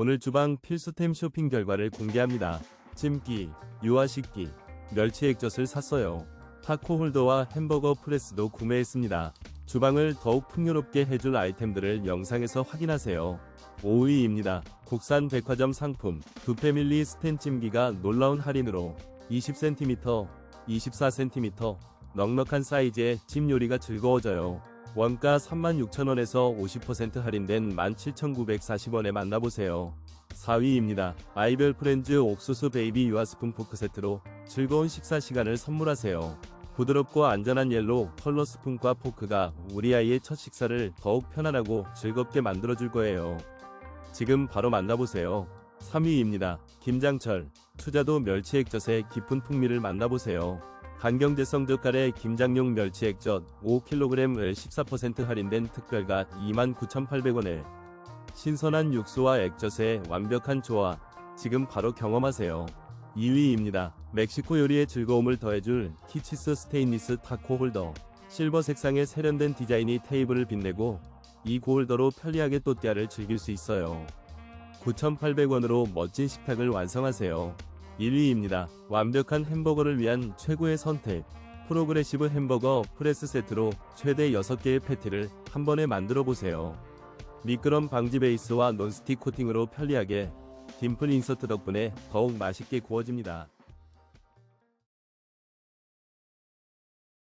오늘 주방 필수템 쇼핑 결과를 공개합니다. 찜기, 유화식기, 멸치 액젓을 샀어요. 타코 홀더와 햄버거 프레스도 구매했습니다. 주방을 더욱 풍요롭게 해줄 아이템들을 영상에서 확인하세요. 5위입니다. 국산 백화점 상품 두 패밀리 스텐 찜기가 놀라운 할인으로 20cm, 24cm 넉넉한 사이즈의 찜 요리가 즐거워져요. 원가 36,000원에서 50% 할인된 17,940원에 만나보세요. 4위입니다. 아이벨 프렌즈 옥수수 베이비 유아스푼 포크 세트로 즐거운 식사 시간을 선물하세요. 부드럽고 안전한 옐로우 컬러 스푼과 포크가 우리 아이의 첫 식사를 더욱 편안하고 즐겁게 만들어줄 거예요. 지금 바로 만나보세요. 3위입니다. 김장철, 투자도 멸치액젓의 깊은 풍미를 만나보세요. 간경제성 젓갈의 김장용 멸치액젓 5kg을 14% 할인된 특별가 29,800원에 신선한 육수와 액젓의 완벽한 조화, 지금 바로 경험하세요. 2위입니다. 멕시코 요리의 즐거움을 더해줄 키치스 스테인리스 타코 홀더. 실버 색상의 세련된 디자인이 테이블을 빛내고 이 고홀더로 편리하게 또띠아를 즐길 수 있어요. 9,800원으로 멋진 식탁을 완성하세요. 1위입니다. 완벽한 햄버거를 위한 최고의 선택. 프로그레시브 햄버거 프레스 세트로 최대 6개의 패티를 한 번에 만들어 보세요. 미끄럼 방지 베이스와 논스틱 코팅으로 편리하게 딤플 인서트 덕분에 더욱 맛있게 구워집니다.